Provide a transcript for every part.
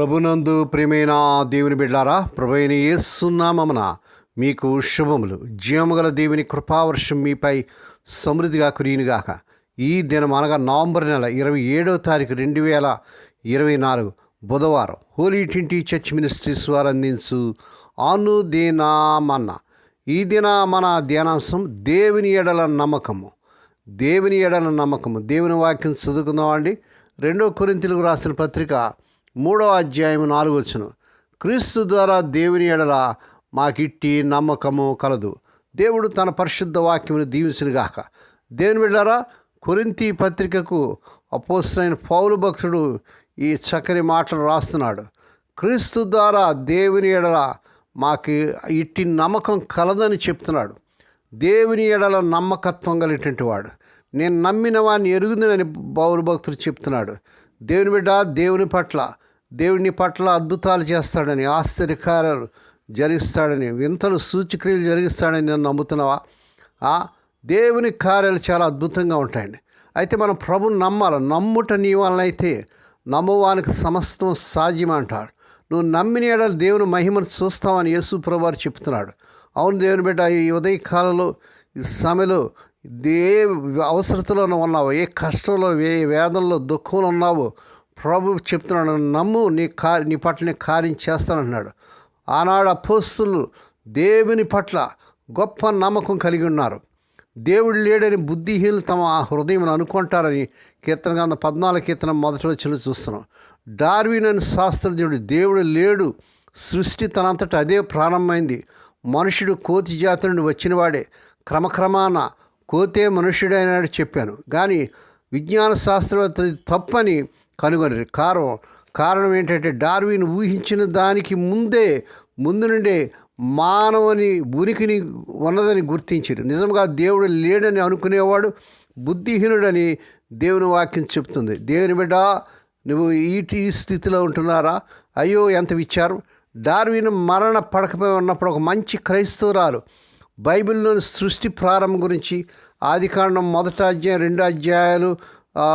ప్రభునందు ప్రియమైన దేవుని బిడ్డారా ప్రభైన ఏసునామమున మీకు శుభములు. జీవముగల దేవుని కృపావర్షం మీపై సమృద్ధిగా కురియునుగాక. ఈ దినం అనగా నవంబర్ నెల ఇరవై ఏడవ తారీఖు రెండు వేల ఇరవై నాలుగు బుధవారం హోలీ ట్వంటీ చర్చ్ మినిస్ట్రీస్ వారు అందించు అనుదినామన్న. ఈ దిన మన ధ్యానాంశం దేవుని ఎడల నమ్మకము. దేవుని ఎడల నమ్మకము. దేవుని వాక్యం చదువుకుందామండి. రెండో కొరింతలకు రాసిన పత్రిక మూడో అధ్యాయం నాలుగు వచ్చును. క్రీస్తు ద్వారా దేవుని ఎడల మాకిట్టి నమ్మకము కలదు. దేవుడు తన పరిశుద్ధ వాక్యమును దీవించునుగాక దేవుని బిడ్డారా కొరింతి పత్రికకు అపోసైన పౌలు భక్తుడు ఈ చక్కని మాటలు రాస్తున్నాడు. క్రీస్తు ద్వారా దేవుని ఎడల మాకు ఇట్టి నమ్మకం కలదని చెప్తున్నాడు. దేవుని ఎడల నమ్మకత్వం కలిగినటువంటి వాడు. నేను నమ్మిన వాడిని ఎరుగుందని పౌరు భక్తుడు చెప్తున్నాడు. దేవుని బిడ్డ దేవుని పట్ల దేవుని పట్ల అద్భుతాలు చేస్తాడని ఆశ్చర్యకారాలు జరిగిస్తాడని వింతలు సూచక్రియలు జరిగిస్తాడని నేను నమ్ముతున్నావా? ఆ దేవుని కార్యాలు చాలా అద్భుతంగా ఉంటాయండి. అయితే మనం ప్రభుని నమ్మాలి? నమ్ముట నీ వలన అయితే నమ్మవానికి సమస్తం సాధ్యం అంటాడు. నువ్వు నమ్మిన ఏడాది దేవుని మహిమను చూస్తావని యేసు ప్రభువారు చెప్తున్నాడు. అవును దేవుని బిడ్డ ఈ ఉదయకాలంలో ఈ సమయంలో ఏ అవసరతలో ఉన్నావో. ఏ కష్టంలో ఏ వేదనలో దుఃఖంలో ఉన్నావో? ప్రభు చెప్తున్నాడు నమ్ము నీ కా నీ పట్ల నీ కార్యం చేస్తానంటున్నాడు ఆనాడు అపోస్తులు దేవుని పట్ల గొప్ప నమ్మకం కలిగి ఉన్నారు. దేవుడు లేడని బుద్ధిహీనులు తమ హృదయం అనుకుంటారని కీర్తన గంధ పద్నాలుగు కీర్తన మొదటి వచ్చిన చూస్తున్నాం. డార్విన్ అని శాస్త్రజ్ఞుడు దేవుడు లేడు సృష్టి తనంతట అదే ప్రారంభమైంది. మనుషుడు కోతి జాతి నుండి వచ్చినవాడే క్రమక్రమాన కోతే మనుష్యుడైనాడు చెప్పాను. కానీ విజ్ఞాన శాస్త్రవేత్త తప్పని కనుగొని కారణం కారణం ఏంటంటే డార్విన్ ఊహించిన దానికి ముందే ముందు నుండే మానవుని ఉనికిని ఉన్నదని గుర్తించారు నిజంగా దేవుడు లేడని అనుకునేవాడు బుద్ధిహీనుడని దేవుని వాక్యం చెప్తుంది. దేవుని బిడ్డ నువ్వు ఈటి ఈ స్థితిలో ఉంటున్నారా? అయ్యో ఎంత విచారం. డార్విన్ మరణ పడకపోయి ఉన్నప్పుడు ఒక మంచి క్రైస్తవురాలు బైబిల్లోని సృష్టి ప్రారంభం గురించి ఆదికాండం మొదట అధ్యాయం రెండు అధ్యాయాలు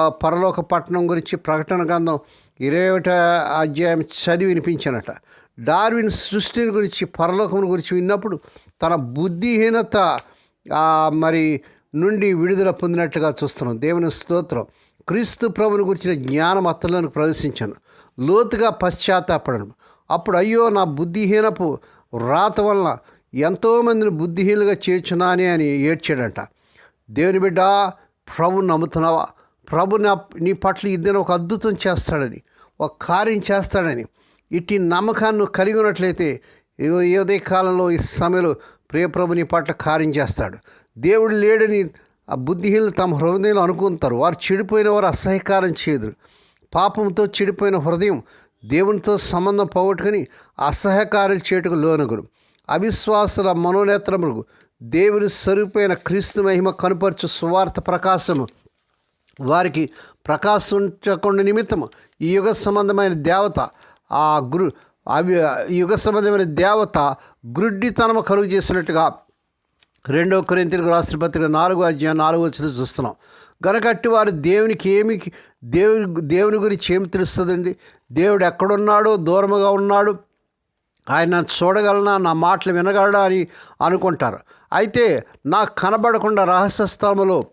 పరలోక పట్టణం గురించి ప్రకటన గ్రంథం ఇరవై ఒకట అధ్యాయం చదివి వినిపించానట. డార్విన్ సృష్టిని గురించి పరలోకం గురించి విన్నప్పుడు తన బుద్ధిహీనత మరి నుండి విడుదల పొందినట్లుగా చూస్తున్నాం. దేవుని స్తోత్రం. క్రీస్తు ప్రభుని గురించిన జ్ఞానం అత్తలోనికి ప్రవేశించాను. లోతుగా పశ్చాత్తాపడను. అప్పుడు అయ్యో నా బుద్ధిహీనపు రాత వలన ఎంతోమందిని బుద్ధిహీనులుగా చేర్చున్నానే అని ఏడ్చాడంట. దేవుని బిడ్డ ప్రభు నమ్ముతున్నావా? ప్రభు నా నీ పట్ల ఇద్దరు ఒక అద్భుతం చేస్తాడని ఒక కార్యం చేస్తాడని ఇట్టి నమ్మకాన్ని కలిగి ఉన్నట్లయితే ఏదే కాలంలో ఈ సమయంలో ప్రియప్రభు నీ పట్ల కార్యం చేస్తాడు. దేవుడు లేడని ఆ బుద్ధిహీనులు తమ హృదయంలో అనుకుంటారు. వారు చెడిపోయిన వారు అసహ్యకారం చేయదురు. పాపంతో చెడిపోయిన హృదయం దేవునితో సంబంధం పోగొట్టుకుని అసహకారం చేయటకు లోనగురు అవిశ్వాసుల మనోనేత్రములకు దేవుని సరిపోయిన క్రీస్తు మహిమ కనుపరచు సువార్త ప్రకాశము వారికి ప్రకాశించకుండా నిమిత్తము ఈ యుగ సంబంధమైన దేవత ఆ గురు అవి యుగ సంబంధమైన దేవత గురుడ్డితనము కలుగు చేసినట్టుగా రెండవ కొరింతలకు రాసిన పత్రిక నాలుగో అధ్యాయం నాలుగో వచ్చిన చూస్తున్నాం. గనకట్టి వారు దేవునికి ఏమి దేవుని దేవుని గురించి ఏమి తెలుస్తుందండి? దేవుడు ఎక్కడున్నాడో దూరముగా ఉన్నాడు ఆయన చూడగలనా నా మాటలు వినగలడా అని అనుకుంటారు. అయితే నాకు కనబడకుండా రహస్య స్థలములో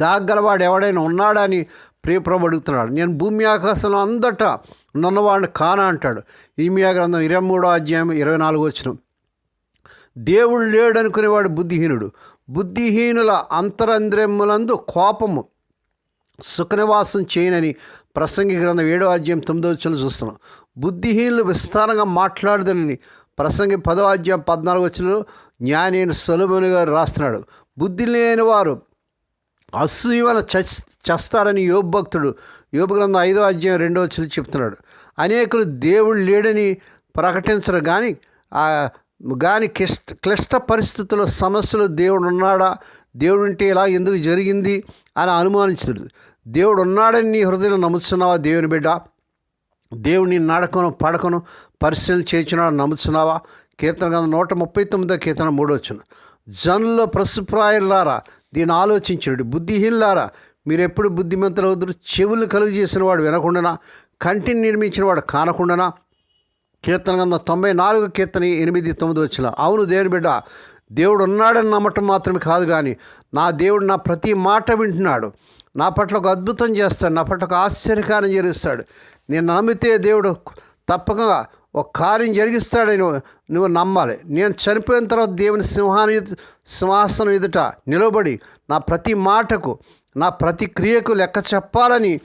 దాగలవాడు ఎవడైనా ఉన్నాడని ప్రియప్రభు అడుగుతున్నాడు. నేను భూమి ఆకాశంలో అందట ఉన్నవాడిని కానా అంటాడు. ఈమియా గ్రంథం ఇరవై మూడో అధ్యాయం ఇరవై నాలుగు వచ్చిన దేవుడు లేడనుకునేవాడు బుద్ధిహీనుడు. బుద్ధిహీనుల అంతరంద్రములందు కోపము సుఖనివాసం చేయనని ప్రసంగి గ్రంథం ఏడో అధ్యాయం తొమ్మిదో వచ్చిన చూస్తున్నాం. బుద్ధిహీనులు విస్తారంగా మాట్లాడదని ప్రసంగి పదో అధ్యాయం పద్నాలుగు వచ్చిన జ్ఞాని సలుమని గారు రాస్తున్నాడు. బుద్ధి లేని వారు అసూయవల చచ్ చస్తారని యోగభక్తుడు భక్తుడు ఐదో అధ్యాయం రెండో వచ్చి చెప్తున్నాడు. అనేకులు దేవుడు లేడని ప్రకటించరు కానీ ఆ కానీ క్లిష్ట క్లిష్ట పరిస్థితుల్లో సమస్యలు దేవుడు ఉన్నాడా? దేవుడు ఉంటే ఇలా ఎందుకు జరిగింది? అని అనుమానించదు. దేవుడు ఉన్నాడని నీ హృదయంలో నమ్ముతున్నావా దేవుని బిడ్డ? దేవుని నడకను పడకను పరిశీలన చేర్చున్నాడు నమ్ముతున్నావా? కీర్తన గంధం నూట ముప్పై తొమ్మిదో కీర్తన మూడొచ్చును జనుల ప్రసుప్రాయులారా దీన్ని ఆలోచించడు. బుద్ధిహీనులారా మీరు ఎప్పుడు బుద్ధిమంతులు వద్దరు చెవులు కలుగు చేసిన వాడు వినకుండానా? కంటిని నిర్మించిన వాడు కానకుండానా? కీర్తన గంధం తొంభై నాలుగు కీర్తన ఎనిమిది తొమ్మిది వచ్చిన అవును దేవుని బిడ్డ దేవుడు ఉన్నాడని నమ్మటం మాత్రమే కాదు కానీ నా దేవుడు నా ప్రతి మాట వింటున్నాడు. నా పట్ల ఒక అద్భుతం చేస్తాడు. నా పట్ల ఒక ఆశ్చర్యకారం జరిగిస్తాడు నేను నమ్మితే దేవుడు తప్పక ఒక కార్యం జరిగిస్తాడని నువ్వు- నువ్వు నమ్మాలి. నేను చనిపోయిన తర్వాత దేవుని సింహాన్ని సింహాసనం ఎదుట నిలబడి నా ప్రతి మాటకు నా ప్రతి క్రియకు లెక్క చెప్పాలని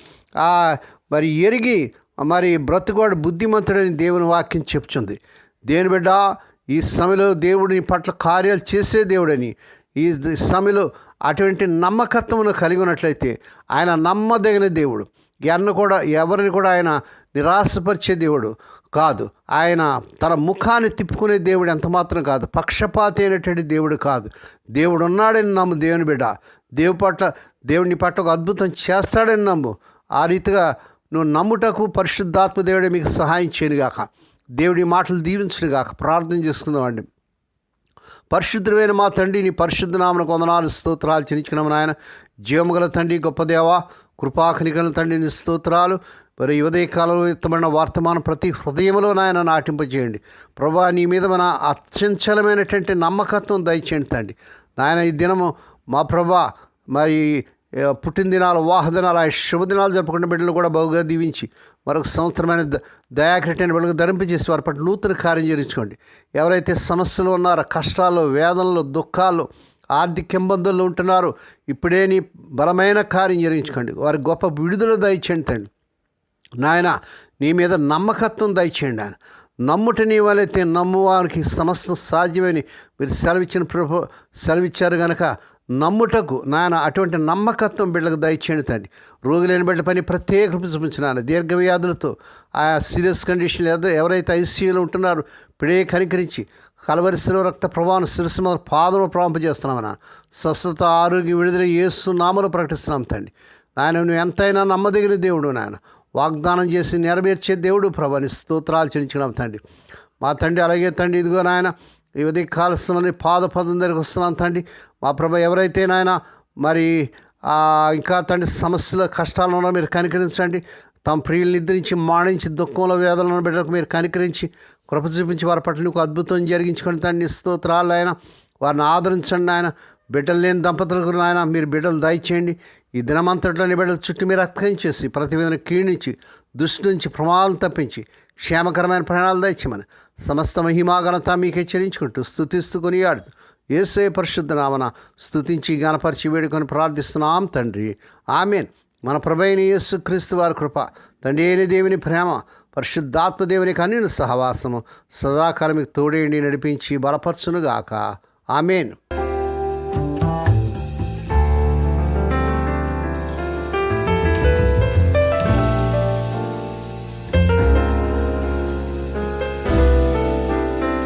మరి ఎరిగి మరి బ్రతుకోడు బుద్ధిమంతుడని దేవుని వాక్యం చెప్తుంది. దేని బిడ్డ ఈ సమయంలో దేవుడిని పట్ల కార్యాలు చేసే దేవుడని ఈ సమయంలో అటువంటి నమ్మకత్వమును కలిగి ఉన్నట్లయితే ఆయన నమ్మదగిన దేవుడు. ఎన్న కూడా ఎవరిని కూడా ఆయన నిరాశపరిచే దేవుడు కాదు. ఆయన తన ముఖాన్ని తిప్పుకునే దేవుడు ఎంత మాత్రం కాదు. పక్షపాతి అయినటువంటి దేవుడు కాదు. దేవుడు ఉన్నాడని నమ్ము దేవుని బిడ్డ. దేవు పట్ల దేవుని పట్ల ఒక అద్భుతం చేస్తాడని నమ్ము. ఆ రీతిగా నువ్వు నమ్ముటకు పరిశుద్ధాత్మ దేవుడే మీకు సహాయం చేయనుగాక. దేవుడి మాటలు దీవించునుగాక. ప్రార్థన చేసుకుందామండి. పరిశుద్ధమైన మా తండ్రి నీ పరిశుద్ధ నామన కొందనాలు స్తోత్రాలు చెల్లించుకున్నాము నాయన. జీవముగల తండ్రి గొప్ప దేవా కృపాకనికల తండ్రిని స్తోత్రాలు. మరి ఉదయ కాలంలో ఎత్తబడిన వర్తమానం ప్రతి హృదయంలో నాయన నాటింపజేయండి. ప్రభా నీ మీద మన అత్యంచలమైనటువంటి నమ్మకత్వం దయచేయండి తండ్రి. నాయన ఈ దినము మా ప్రభా మరి పుట్టినదినాలు వాహదినాలు ఆ శుభదినాలు జరుపుకున్న బిడ్డలు కూడా బహుగా దీవించి మరొక సంవత్సరమైన ద- దయాకరటైన బిడ్డలకు ధరింపజేసి వారి పట్ల నూతన కార్యం చేయించుకోండి. ఎవరైతే సమస్యలు ఉన్నారో కష్టాలు వేదనలు దుఃఖాలు ఆర్థిక ఇబ్బందుల్లో ఉంటున్నారు. ఇప్పుడే నీ బలమైన కార్యం జరిగించుకోండి వారి గొప్ప విడుదల దయచేయండి తండ్రి. నాయన నీ మీద నమ్మకత్వం దయచేయండి ఆయన. నమ్ముట నీ వాళ్ళైతే నమ్మువారికి సమస్తం సాధ్యమని మీరు సెలవిచ్చిన ప్రభు సెలవిచ్చారు గనక నమ్ముటకు నాయన అటువంటి నమ్మకత్వం బిడ్డలకు దయచేయండి తండ్రి. రోగులైన బిడ్డ పని ప్రత్యేక రూపం దీర్ఘవ్యాధులతో దీర్ఘ వ్యాధులతో ఆయా సీరియస్ కండిషన్ ఎవరైతే ఐసీయూలో ఉంటున్నారో ఇప్పుడే కనికరించి కలవరిశిలో రక్త ప్రవాహం శిరస్సు మీద పాదము ప్రవంపజేస్తున్నామన్న స్వస్థత ఆరోగ్యం విడుదల ఏసు నామలు ప్రకటిస్తున్నాం తండ్రి. నాయన నువ్వు ఎంతైనా నమ్మదగిన దేవుడు నాయన. వాగ్దానం చేసి నెరవేర్చే దేవుడు ప్రభాని స్తోత్రాలు చెల్లించడం తండ్రి. మా తండ్రి అలాగే తండ్రి. ఇదిగో నాయన ఈ ఉదయం కాలస్యమని పాద పదం దగ్గరికి వస్తున్నాం తండ్రి. మా ప్రభ ఎవరైతే నాయన మరి ఇంకా తండ్రి సమస్యలు కష్టాలు ఉన్నా మీరు కనికరించండి. తమ ప్రియులు నిద్రించి మాణించి దుఃఖంలో వేదనలో బిడ్డలకు మీరు కనికరించి కృప చూపించి వారి పట్ల నీకు అద్భుతం జరిగించుకొని తండ్రి స్తోత్రాలు ఆయన వారిని ఆదరించండి ఆయన బిడ్డలు లేని దంపతులకు నాయన మీరు బిడ్డలు దయచేయండి. ఈ దినమంతట్లోని బిడ్డల చుట్టూ మీరు అక్కం చేసి ప్రతివేదన క్షీణించి దృష్టి నుంచి ప్రమాదం తప్పించి క్షేమకరమైన ప్రాణాలు దయచేయమని సమస్త మహిమాఘనత మీకే చెల్లించుకుంటూ స్థుతిస్తూ కొనియాడుతూ ఏసే పరిశుద్ధ నామన స్థుతించి గణపరిచి వేడుకొని ప్రార్థిస్తున్నాం తండ్రి. ఆమెన్. మన ప్రభైన యేసు క్రీస్తు వారి కృప తండ్రి అయిన దేవుని ప్రేమ పరిశుద్ధాత్మదేవుని దేవుని సహవాసము సదాకాలం మీకు తోడేండి నడిపించి బలపరచునుగాక. ఆమెన్.